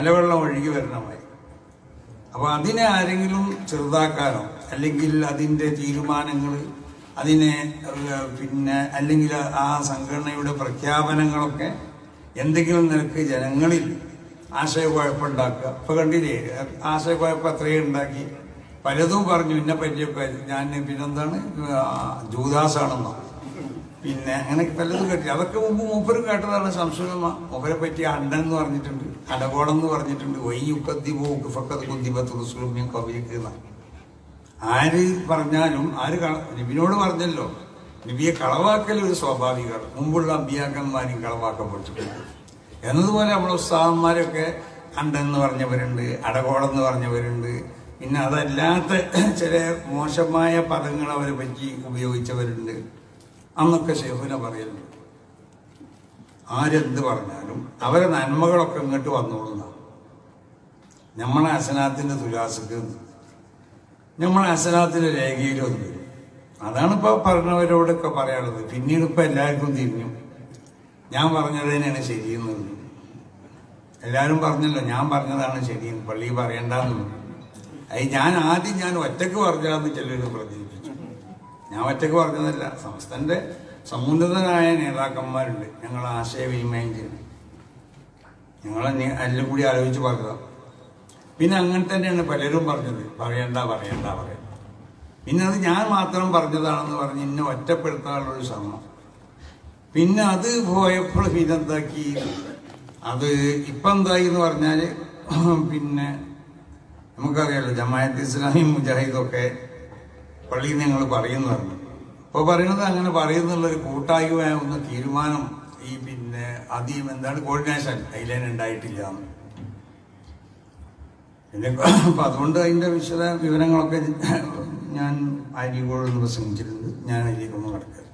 മലവെള്ളം ഒഴുകി വരണമായി അപ്പൊ അതിനെ ആരെങ്കിലും ചെറുതാക്കാനോ അല്ലെങ്കിൽ അതിന്റെ തീരുമാനങ്ങൾ അതിനെ പിന്നെ അല്ലെങ്കിൽ ആ സംഘടനയുടെ പ്രഖ്യാപനങ്ങളൊക്കെ എന്തെങ്കിലും നിലയ്ക്ക് ജനങ്ങളിൽ ആശയക്കുഴപ്പമുണ്ടാക്കുക. ഇപ്പൊ കണ്ടില്ലേ ആശയക്കുഴപ്പം അത്രയും ഉണ്ടാക്കി. പലതും പറഞ്ഞു എന്നെ പറ്റിയൊക്കെ. ഞാൻ പിന്നെന്താണ് ജൂദാസാണെന്നോ പിന്നെ അങ്ങനെ പലതും കേട്ടി. അതൊക്കെ മുമ്പ് മൂപ്പരും കേട്ടതാണ് സംശയമ മൂപ്പരെ പറ്റി അണ്ടൻ എന്ന് പറഞ്ഞിട്ടുണ്ട് അടകോളം എന്ന് പറഞ്ഞിട്ടുണ്ട് വൈയുക്കദ്ദിബോ ഫക്കത് കുദ്ദിബത്ത് റുസുലുമ്യം കവിയൊക്കെ ആര് പറഞ്ഞാലും ആര് നബിനോട് പറഞ്ഞല്ലോ നബിയെ കളവാക്കൽ ഒരു സ്വാഭാവികമാണ്. മുമ്പുള്ള അമ്പിയാക്കന്മാരും കളവാക്കപ്പെട്ടിട്ടുണ്ട്. എന്നതുപോലെ നമ്മളെ ഉസ്താവന്മാരൊക്കെ അണ്ടൻ എന്ന് പറഞ്ഞവരുണ്ട് അടകോടെന്ന് പറഞ്ഞവരുണ്ട്. പിന്നെ അതല്ലാത്ത ചില മോശമായ പദങ്ങൾ അവരെ പറ്റി ഉപയോഗിച്ചവരുണ്ട്. അന്നൊക്കെ ഷെഹുന പറയുന്നു. ആരെന്ത് പറഞ്ഞാലും അവരെ നന്മകളൊക്കെ ഇങ്ങോട്ട് വന്നോളുന്ന. നമ്മളെ അസനാത്തിന്റെ തുലാസക്ക് നമ്മളെ അസനാത്തിന്റെ രേഖയിലും അത് വരും. അതാണ് ഇപ്പൊ പറഞ്ഞവരോടൊക്കെ പറയാനുള്ളത്. പിന്നീട് ഇപ്പൊ എല്ലാവർക്കും തിരിഞ്ഞു. ഞാൻ പറഞ്ഞത് തന്നെയാണ് ശരിയെന്നുള്ളത്. എല്ലാവരും പറഞ്ഞല്ലോ ഞാൻ പറഞ്ഞതാണ് ശരിയെന്ന്. പള്ളി പറയണ്ടെന്നുള്ളത് അത് ഞാൻ ആദ്യം ഞാൻ ഒറ്റയ്ക്ക് പറഞ്ഞാന്ന് ചിലർ പ്രചരിപ്പിച്ചു. ഞാൻ ഒറ്റയ്ക്ക് പറഞ്ഞതല്ല. സംസ്ഥാനത്തെ സമുന്നതനായ നേതാക്കന്മാരുണ്ട്. ഞങ്ങൾ ആശയവിനിമയം ചെയ്യുന്നത് ഞങ്ങൾ എല്ലാം കൂടി ആലോചിച്ച് പറഞ്ഞതാണ് പിന്നെ അങ്ങനെ തന്നെയാണ് പലരും പറഞ്ഞത്. പറയണ്ട പറയണ്ട പറയണ്ട. പിന്നെ അത് ഞാൻ മാത്രം പറഞ്ഞതാണെന്ന് പറഞ്ഞ് എന്നെ ഒറ്റപ്പെടുത്താനുള്ളൊരു ശ്രമം. പിന്നെ അത് പോയപ്പോൾ പിന്നെ എന്താക്കി അത് ഇപ്പം എന്തായി എന്ന് പറഞ്ഞാൽ പിന്നെ നമുക്കറിയാലോ ജമായത്ത് ഇസ്ലാമി മുജാഹിദൊക്കെ പള്ളിയിൽ ഞങ്ങൾ പറയുന്നതാണ്. അപ്പോൾ പറയുന്നത് അങ്ങനെ പറയുന്നുള്ളൊരു കൂട്ടായ്മയാവുന്ന തീരുമാനം ഈ പിന്നെ ആദ്യം എന്താണ് കോർഡിനേഷൻ അതിലേന് ഉണ്ടായിട്ടില്ല. പിന്നെ അപ്പം അതുകൊണ്ട് അതിന്റെ വിശദ വിവരങ്ങളൊക്കെ ഞാൻ അരികോട് പ്രസംഗിച്ചിരുന്നത് ഞാൻ അതിലേക്കൊന്നും കിടക്കരുത്